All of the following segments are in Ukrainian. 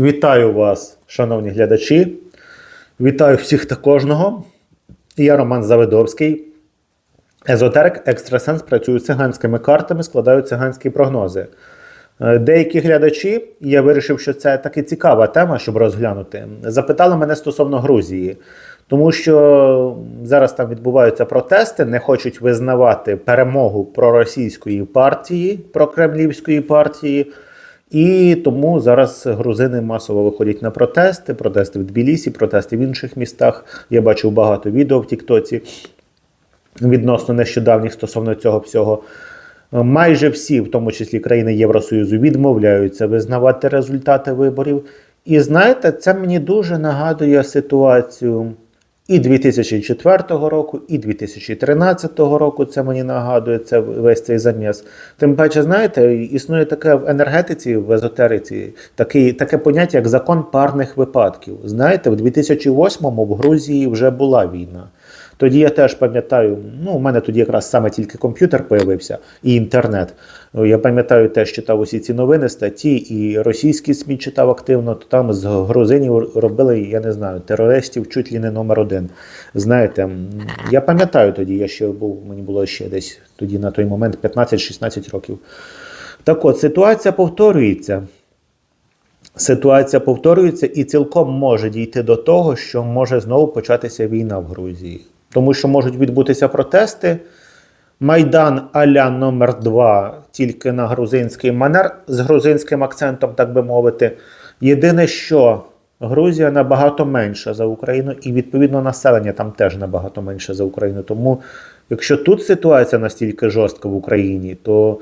Вітаю вас, шановні глядачі. Вітаю всіх та кожного. Я Роман Завидовський. Езотерик, екстрасенс працюю циганськими картами, складаю циганські прогнози. Е, Деякі глядачі, я вирішив, що це таки цікава тема, щоб розглянути. Запитали мене стосовно Грузії, тому що зараз там відбуваються протести, не хочуть визнавати перемогу проросійської партії, прокремлівської партії. І тому зараз грузини масово виходять на протести, протести в Тбілісі, протести в інших містах. Я бачив багато відео в Тіктоці відносно нещодавніх стосовно цього всього. Майже всі, в тому числі країни Євросоюзу, відмовляються визнавати результати виборів. І знаєте, це мені дуже нагадує ситуацію і 2004 року, і 2013 року. Це мені нагадує це весь цей заміс. Тим паче, знаєте, існує таке в енергетиці, в езотериці, таке, таке поняття, як закон парних випадків. Знаєте, в 2008-му в Грузії вже була війна. Тоді я теж пам'ятаю, ну, у мене тоді якраз саме тільки комп'ютер появився і інтернет. Я пам'ятаю, теж читав усі ці новини, статті, і російські СМІ читав активно, то там з грузинів робили, я не знаю, терористів чуть ли не номер один. Знаєте, я пам'ятаю тоді, я ще був, мені було ще десь тоді на той момент 15-16 років. Так от, ситуація повторюється. Ситуація повторюється і цілком може дійти до того, що може знову початися війна в Грузії. Тому що можуть відбутися протести. Майдан Аля номер 2 тільки на грузинський манер з грузинським акцентом, так би мовити. Єдине, що Грузія набагато менша за Україну, і відповідно населення там теж набагато менше за Україну. Тому, якщо тут ситуація настільки жорстка в Україні, то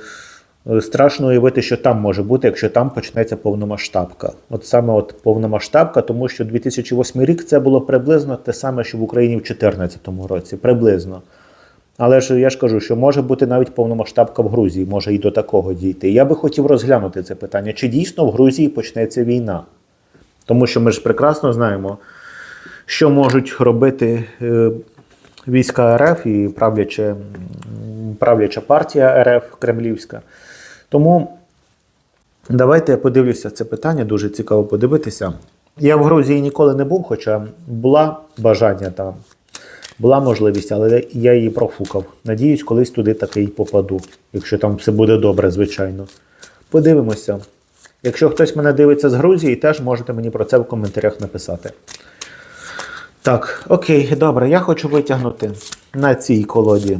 страшно уявити, що там може бути, якщо там почнеться повномасштабка. От саме от повномасштабка, тому що 2008 рік це було приблизно те саме, що в Україні в 2014 році. Приблизно. Але ж я ж кажу, що може бути навіть повномасштабка в Грузії, може і до такого дійти. Я би хотів розглянути це питання, чи дійсно в Грузії почнеться війна. Тому що ми ж прекрасно знаємо, що можуть робити е, війська РФ і правляча, правляча партія РФ Кремлівська. Тому давайте я подивлюся це питання, дуже цікаво подивитися. Я в Грузії ніколи не був, хоча була бажання там. Була можливість, але я її профукав. Надіюсь, колись туди таки й попаду, якщо там все буде добре, звичайно. Подивимося. Якщо хтось мене дивиться з Грузії, теж можете мені про це в коментарях написати. Так, окей, добре, я хочу витягнути на цій колоді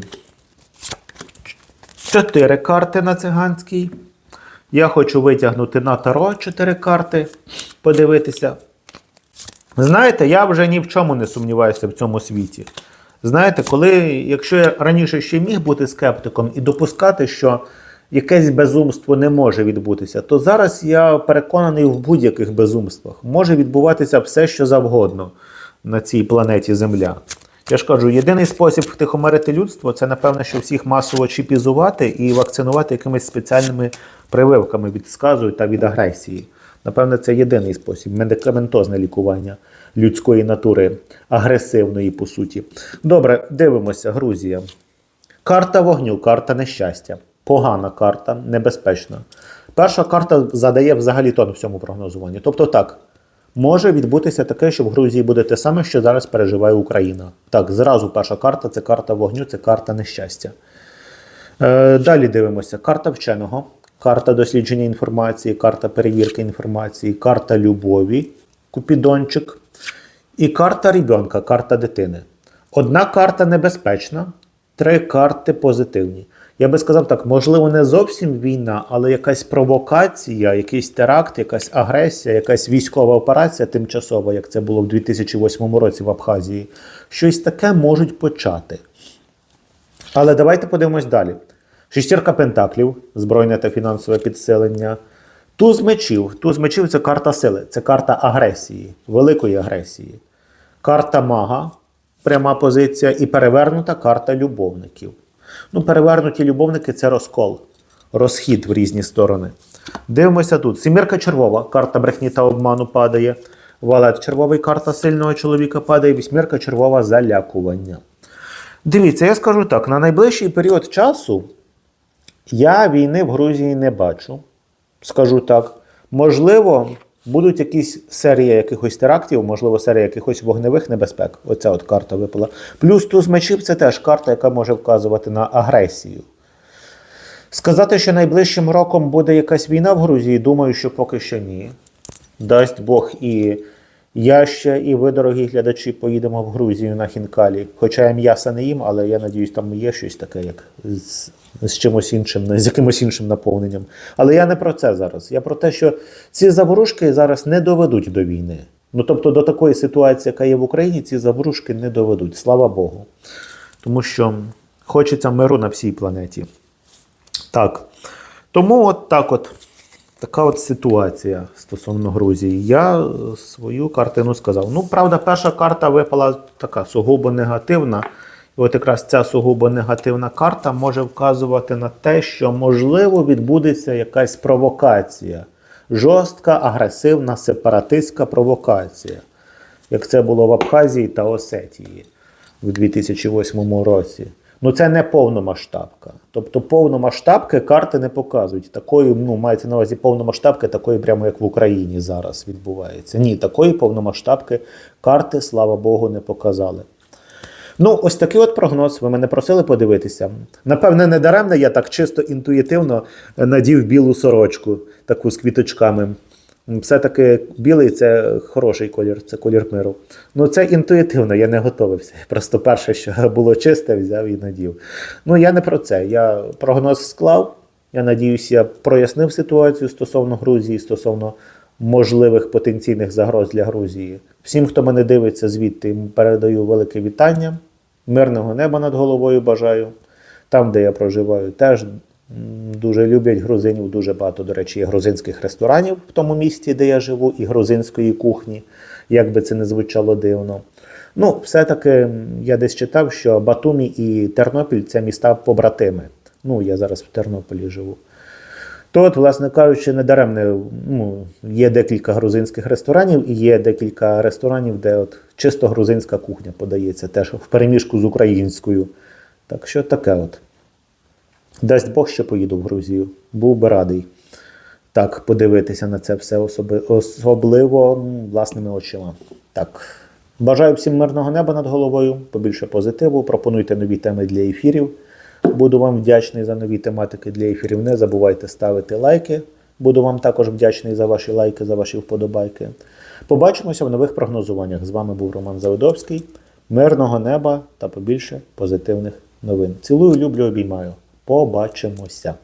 чотири карти на циганській. Я хочу витягнути на таро чотири карти, подивитися. Знаєте, я вже ні в чому не сумніваюся в цьому світі. Знаєте, коли, якщо я раніше ще міг бути скептиком і допускати, що якесь безумство не може відбутися, то зараз я переконаний в будь-яких безумствах. Може відбуватися все, що завгодно на цій планеті Земля. Я ж кажу, єдиний спосіб втихомирити людство це, напевно, що всіх масово чіпізувати і вакцинувати якимись спеціальними прививками від сказу та від агресії. Напевно, це єдиний спосіб медикаментозне лікування людської натури, агресивної по суті. Добре, дивимося, Грузія. Карта вогню, карта нещастя. Погана карта, небезпечна. Перша карта задає взагалі тон всьому прогнозуванню. Тобто так, може відбутися таке, що в Грузії буде те саме, що зараз переживає Україна. Так, зразу перша карта це карта вогню, це карта нещастя. Е, далі дивимося: карта вченого, карта дослідження інформації, карта перевірки інформації, карта любові, купідончик, і карта ребенка, карта дитини. Одна карта небезпечна, три карти позитивні. Я би сказав так, можливо, не зовсім війна, але якась провокація, якийсь теракт, якась агресія, якась військова операція тимчасова, як це було в 2008 році в Абхазії. Щось таке можуть почати. Але давайте подивимось далі. Шістірка пентаклів, збройне та фінансове підсилення. Туз мечів. Туз мечів це карта сили, це карта агресії, великої агресії. Карта мага, пряма позиція, і перевернута карта любовників. Ну, перевернуті любовники це розкол, розхід в різні сторони. Дивимося тут. Сімірка червова, карта брехні та обману падає. Валет червовий, карта сильного чоловіка падає. Вісьмірка червова залякування. Дивіться, я скажу так: на найближчий період часу я війни в Грузії не бачу. Скажу так. Можливо, будуть якісь серія якихось терактів, можливо, серія якихось вогневих небезпек. Оця от карта випала. Плюс туз мечів це теж карта, яка може вказувати на агресію. Сказати, що найближчим роком буде якась війна в Грузії, думаю, що поки що ні. Дасть Бог і я ще, і ви, дорогі глядачі, поїдемо в Грузію на хінкалі. Хоча я м'яса не їм, але я надіюсь, там є щось таке, як з, з чимось іншим, з якимось іншим наповненням. Але я не про це зараз. Я про те, що ці заворушки зараз не доведуть до війни. Ну тобто до такої ситуації, яка є в Україні, ці заворушки не доведуть. Слава Богу. Тому що хочеться миру на всій планеті. Так. Тому от так от. Така от ситуація стосовно Грузії. Я е, свою картину сказав. Ну, правда, перша карта випала така сугубо негативна. І от якраз ця сугубо негативна карта може вказувати на те, що можливо відбудеться якась провокація. Жорстка, агресивна, сепаратистська провокація, як це було в Абхазії та Осетії в 2008 році. Ну це не повномасштабка. Тобто повномасштабки карти не показують. Такої, ну, мається на увазі повномасштабки, такої прямо як в Україні зараз відбувається. Ні, такої повномасштабки карти, слава Богу, не показали. Ну, ось такий от прогноз. Ви мене просили подивитися. Напевне, не даремно я так чисто інтуїтивно надів білу сорочку, таку з квіточками. Все-таки білий це хороший колір, це колір миру. Ну це інтуїтивно, я не готовився. Просто перше, що було чисте, взяв і надів. Ну я не про це. Я прогноз склав. Я надіюся, я прояснив ситуацію стосовно Грузії, стосовно можливих потенційних загроз для Грузії. Всім, хто мене дивиться звідти, передаю велике вітання. Мирного неба над головою бажаю. Там, де я проживаю, теж дуже люблять грузинів. Дуже багато, до речі, є грузинських ресторанів в тому місті, де я живу, і грузинської кухні, як би це не звучало дивно. Ну, все-таки я десь читав, що Батумі і Тернопіль це міста побратими. Ну, я зараз в Тернополі живу. То, от, власне кажучи, недаремне ну, є декілька грузинських ресторанів і є декілька ресторанів, де от чисто грузинська кухня подається, теж в переміжку з українською. Так що таке от. Дасть Бог, що поїду в Грузію. Був би радий так подивитися на це все особи, особливо власними очима. Так. Бажаю всім мирного неба над головою, побільше позитиву. Пропонуйте нові теми для ефірів. Буду вам вдячний за нові тематики для ефірів. Не забувайте ставити лайки. Буду вам також вдячний за ваші лайки, за ваші вподобайки. Побачимося в нових прогнозуваннях. З вами був Роман Завидовський. Мирного неба та побільше позитивних новин. Цілую, люблю, обіймаю. Побачимося.